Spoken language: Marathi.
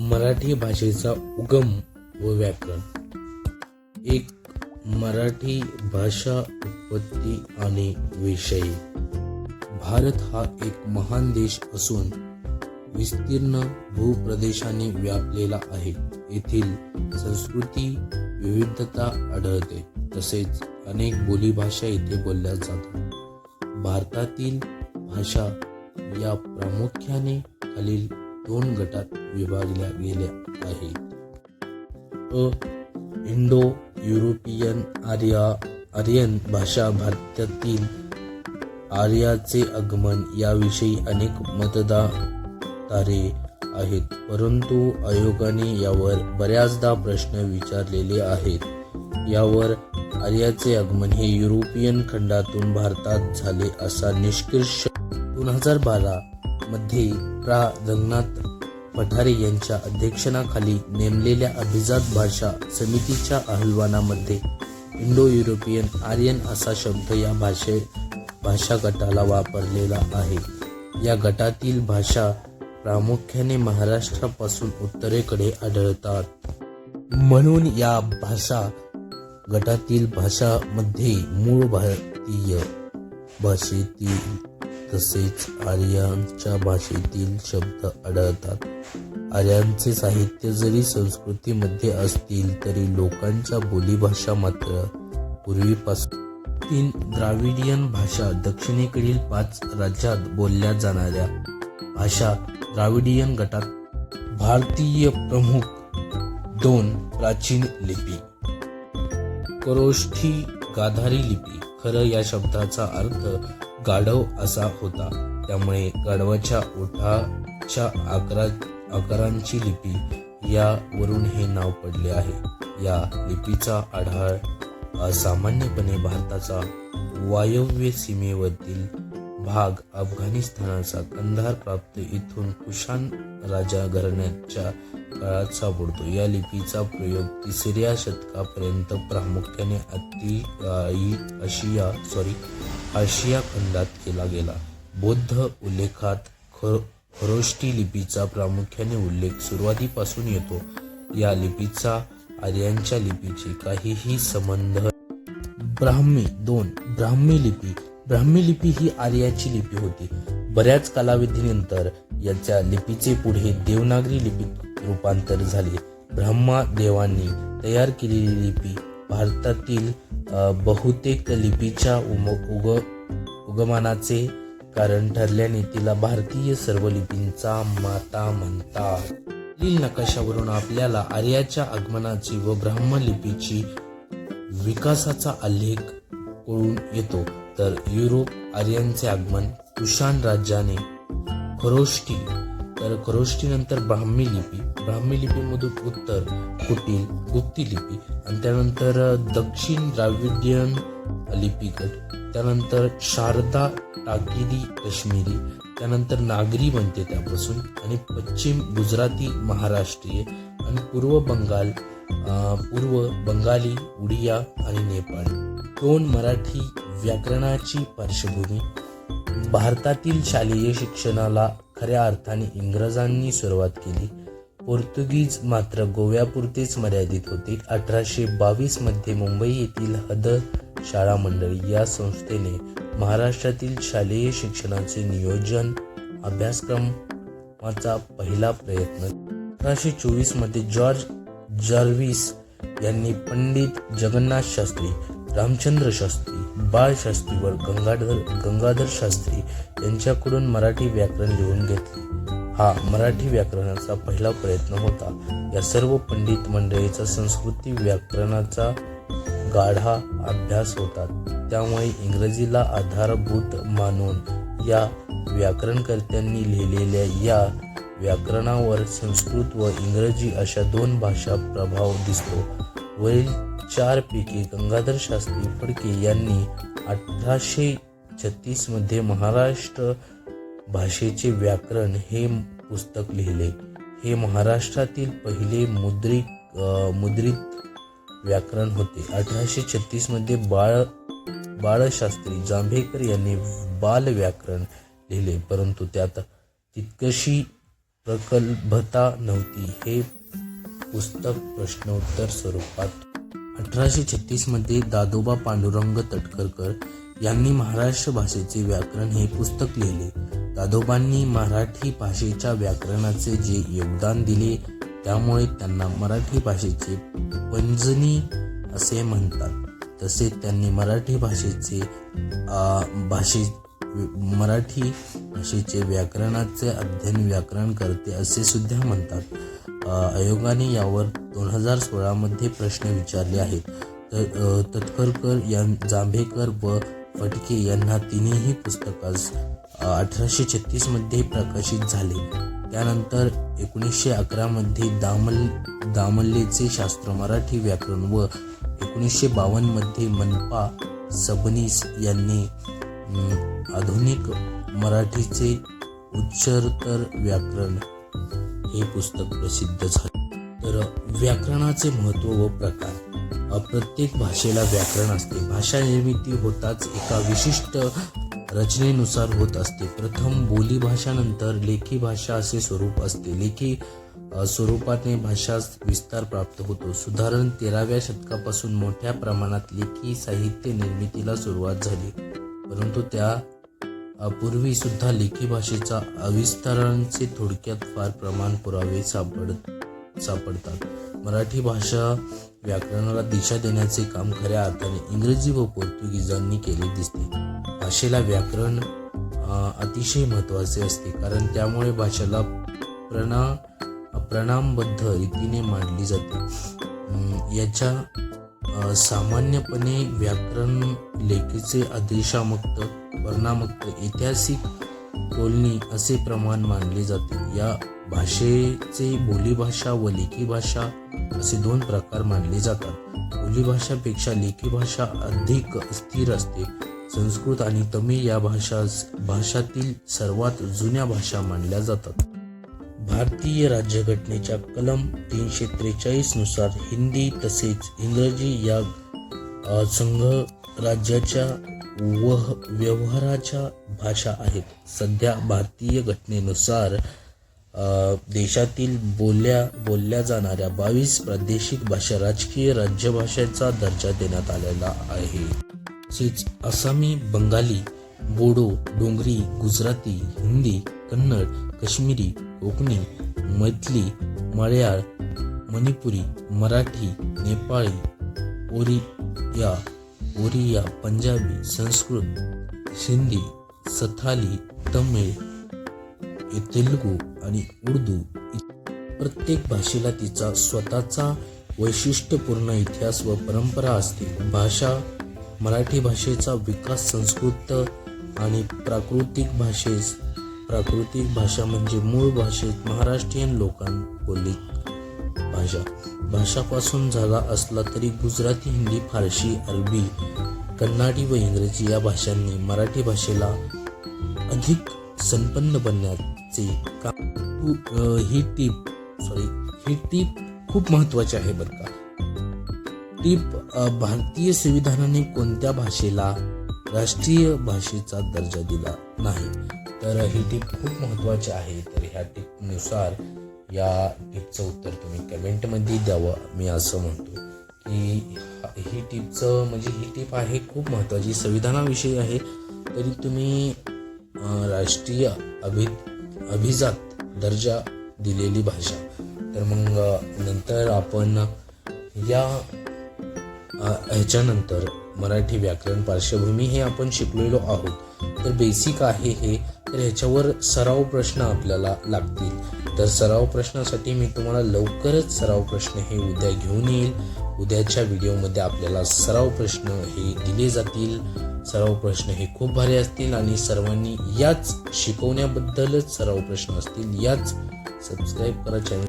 मराठी भाषेचा उगम व व्याकरण. एक मराठी भाषा उत्पत्ती आणि विषय. भारत हा एक महान देश असून विस्तीर्ण भूप्रदेशाने व्यापलेला आहे. येथील संस्कृती विविधता आढळते. तसेच अनेक बोलीभाषा येथे बोलल्या जातात. भारतातील भाषा या प्रामुख्याने खालील दोन गटात विभागल्या गेल्या आहेत अ इंडो युरोपियन आर्या आर्यन भाषा भारतातील आर्याचे आगमन याविषयी अनेक मतदातारे आहेत. परंतु आयोगाने यावर बऱ्याचदा प्रश्न विचारलेले आहेत. यावर आर्याचे आगमन हे युरोपियन खंडातून भारतात झाले असा निष्कर्ष दोन हजार बारा मध्ये प्रा. रंगनाथ पठारे यांच्या अध्यक्षनाखाली नेमलेल्या अभिजात भाषा समितीच्या अहवालामध्ये इंडो युरोपियन आर्यन असा शब्द या भाषे भाषा गटाला वापरलेला आहे. या गटातील भाषा प्रामुख्याने महाराष्ट्रापासून उत्तरेकडे आढळतात. म्हणून या भाषा गटातील भाषामध्ये मूळ भारतीय भाषेतील तसेच आर्यांच्या भाषेतील शब्द आढळतात. आर्यांचे साहित्य जरी संस्कृतीमध्ये असतील तरी लोकांच्या बोलीभाषा मात्र पूर्वीपासून तीन द्राविडियन भाषा दक्षिणेकडील पाच राज्यात बोलल्या जाणाऱ्या भाषा द्राविडियन गटात भारतीय प्रमुख दोन प्राचीन लिपी. करोष्ठी गाधारी लिपी. खरं या शब्दाचा अर्थ गाढव असा होता. त्यामुळे गाढवाच्या ओठाच्या आकारा आकारांची लिपी यावरून हे नाव पडले आहे. या लिपीचा आढाळ सामान्यपणे भारताचा वायव्य सीमेवरील भाग अफगाणिस्तानाचा कंधार प्राप्त इथून कुशान राजा घराण्याच्या काळात सापडतो. या लिपीचा प्रयोग तिसऱ्या शतकापर्यंत प्रामुख्याने अति आशिया सॉरी आशिया खंडात केला गेला. बौद्ध उल्लेखात ख खरोष्टी लिपीचा प्रामुख्याने उल्लेख सुरुवातीपासून येतो. या लिपीचा आर्यांच्या लिपीचे काहीही संबंध ब्राह्मी दोन ब्राह्मी लिपी ब्राह्मी लिपी ही आर्याची लिपी होती. बऱ्याच कालावधीनंतर याच्या लिपीचे पुढे देवनागरी लिपीत रूपांतर झाले. ब्रह्मा देवांनी तयार केलेली लिपी भारतातील बहुतेक लिपीच्या उम उग उगमानाचे कारण ठरल्याने तिला भारतीय सर्व लिपींचा माता म्हणतात. पुढील नकाशावरून आपल्याला आर्याच्या आगमनाची व ब्राह्म लिपीची विकासाचा आलेख कळून येतो. तर युरोप आर्यांचे आगमन कुशाण राज्याने खरोष्टी तर खरोष्टीनंतर ब्राह्मी लिपी ब्राह्मी लिपीमधून उत्तर कुटील गुप्ती लिपी आणि त्यानंतर दक्षिण द्राविडियन लिपीगट त्यानंतर शारदा टाकिरी काश्मीरी त्यानंतर नागरी बनते त्यापासून आणि पश्चिम गुजराती महाराष्ट्रीय आणि पूर्व बंगाल पूर्व बंगाली उडिया आणि नेपाळी. दोन मराठी व्याकरणाची पार्श्वभूमी भारतातील शालेय शिक्षणाला खऱ्या अर्थाने इंग्रजांनी सुरुवात केली. पोर्तुगीज मात्र गोव्यापुरतेच मर्यादित होते. अठराशे बावीसमध्ये मुंबई येथील हद शाळा मंडळी या संस्थेने महाराष्ट्रातील शालेय शिक्षणाचे नियोजन अभ्यासक्रमाचा पहिला प्रयत्न. अठराशे चोवीसमध्ये जॉर्ज जर्विस यांनी पंडित जगन्नाथ शास्त्री रामचंद्र शास्त्री बाळ व गंगाधर गंगाधर शास्त्री यांच्याकडून मराठी व्याकरण लिहून घेतले. हा मराठी व्याकरणाचा पहिला प्रयत्न होता. या सर्व पंडित मंडळीचा संस्कृती व्याकरणाचा गाढा अभ्यास होता. त्यामुळे इंग्रजीला आधारभूत मानून या व्याकरणकर्त्यांनी लिहिलेल्या या व्याकरणावर संस्कृत व इंग्रजी अशा दोन भाषा प्रभाव दिसतो. वरील चार पैकी गंगाधर शास्त्री फडके यांनी अठराशे छत्तीसमध्ये महाराष्ट्र भाषेचे व्याकरण हे पुस्तक लिहिले. हे महाराष्ट्रातील पहिले मुद्रित मुद्रित व्याकरण होते. अठराशे छत्तीसमध्ये बाळ बाळशास्त्री जांभेकर यांनी बाल व्याकरण लिहिले परंतु त्यात तितकशी प्रकल्भता नव्हती. हे पुस्तक प्रश्नोत्तर स्वरूपात अठराशे छत्तीसमध्ये दादोबा पांडुरंग तटकरकर यांनी महाराष्ट्र भाषेचे व्याकरण हे पुस्तक लिहिले. दादोबांनी मराठी भाषेच्या व्याकरणाचे जे योगदान दिले त्यामुळे त्यांना मराठी भाषेचे पंजनी असे म्हणतात. तसेच त्यांनी मराठी भाषेचे भाषे मराठी भाषेचे व्याकरणाचे अध्ययन व्याकरण करते असे सुद्धा म्हणतात. आयोगाने यावर दोन हजार सोळामध्ये प्रश्न विचारले आहेत. तर तत्करकर यां जांभेकर व फटके यांना तिन्ही पुस्तकास अठराशे छत्तीसमध्ये प्रकाशित झाले. त्यानंतर एकोणीसशे अकरामध्ये दामल दामल्लेचे शास्त्र मराठी व्याकरण व एकोणीसशे बावन्नमध्ये मनपा सबनीस यांनी आधुनिक मराठीचे उच्चतर व्याकरण हे पुस्तक प्रसिद्ध झाले. तर व्याकरणाचे महत्त्व व प्रकार. प्रत्येक भाषेला व्याकरण असते. भाषा निर्मिती होताच एका विशिष्ट रचनेनुसार होत असते. प्रथम बोली लेखी भाषा असे स्वरूप असते. लेखी स्वरूपाने भाषा विस्तार प्राप्त होतो. सुधारण तेराव्या शतकापासून मोठ्या प्रमाणात लेखी साहित्य निर्मितीला सुरुवात झाली. परंतु त्या पूर्वीसुद्धा पूर्वी सुद्धा लेखी भाषेचा अविस्तरांचे थोडक्यात फार प्रमाण पुरावे सापड सापडतात. मराठी भाषा व्याकरणाला दिशा देण्याचे काम खऱ्या अर्थाने इंग्रजी व पोर्तुगीजांनी केले दिसते. भाषेला व्याकरण अतिशय महत्त्वाचे असते कारण त्यामुळे भाषेला प्रणा प्रणामबद्ध रीतीने मांडली जाते. याच्या सामान्यपणे व्याकरण लेखीचे आदेशामुक्त वर्णामुक्त ऐतिहासिक तोलणी असे प्रमाण मानले जाते. या भाषेचे बोलीभाषा व लेखी भाषा असे दोन प्रकार मानले जातात. बोलीभाषापेक्षा लेखी भाषा अधिक स्थिर असते. संस्कृत आणि तमिळ या भाषा भाषातील सर्वात जुन्या भाषा मानल्या जातात. भारतीय राज्यघटनेच्या कलम तीनशे त्रेचाळीसनुसार हिंदी तसेच इंग्रजी या संघ राज्याच्या वह व्यवहाराच्या भाषा आहेत. सध्या भारतीय घटनेनुसार देशातील बोलल्या बोलल्या जाणाऱ्या बावीस प्रादेशिक भाषा राजकीय राज्यभाषेचा दर्जा देण्यात आलेला आहे. तसेच आसामी बंगाली बोडो डोंगरी गुजराती हिंदी कन्नड काश्मीरी कोकणी मैथिली मल्याळ मणिपुरी मराठी नेपाळी ओरिया ओरिया पंजाबी संस्कृत सिंधी सथाली तमिळ तेलुगू आणि उर्दू प्रत्येक भाषेला तिचा स्वतःचा वैशिष्ट्यपूर्ण इतिहास व परंपरा असते. भाषा मराठी भाषेचा विकास संस्कृत आणि प्राकृतिक भाषेस प्राकृतिक भाषा म्हणजे मूळ भाषेत महाराष्ट्रीयन लोकां बोलली भाषा. भाषापासून झाला असला तरी गुजराती हिंदी फारशी अरबी कन्नाडी व इंग्रजी या भाषांनी मराठी भाषेला अधिक संपन्न बनण्याचे काम ही टीप सॉरी ही टीप खूप महत्वाची आहे बरं का. टीप भारतीय संविधानाने कोणत्या भाषेला राष्ट्रीय भाषेचा दर्जा दिला नाही. तर ही टीप खूप महत्त्वाची आहे. तर ह्या टीपनुसार या टीपचं उत्तर तुम्ही कमेंटमध्ये द्यावं मी असं म्हणतो. की ही टीपचं म्हणजे ही टीप आहे खूप महत्त्वाची संविधानाविषयी आहे. तरी तुम्ही राष्ट्रीय अभि अभिजात दर्जा दिलेली भाषा. तर मग नंतर आपण या ह्याच्यानंतर मराठी व्याकरण पार्श्वभूमी हे आपण शिकलेलो आहोत. तर बेसिक आहे हे तर ह्याच्यावर सराव प्रश्न आपल्याला लागतील. तर सराव प्रश्नासाठी मी तुम्हाला लवकरच सराव प्रश्न हे उद्या घेऊन येईल. उद्याच्या व्हिडिओमध्ये आपल्याला सराव प्रश्न हे दिले जातील. सराव प्रश्न हे खूप भारी असतील आणि सर्वांनी याच शिकवण्याबद्दलच सराव प्रश्न असतील याच सबस्क्राईब करा चॅनल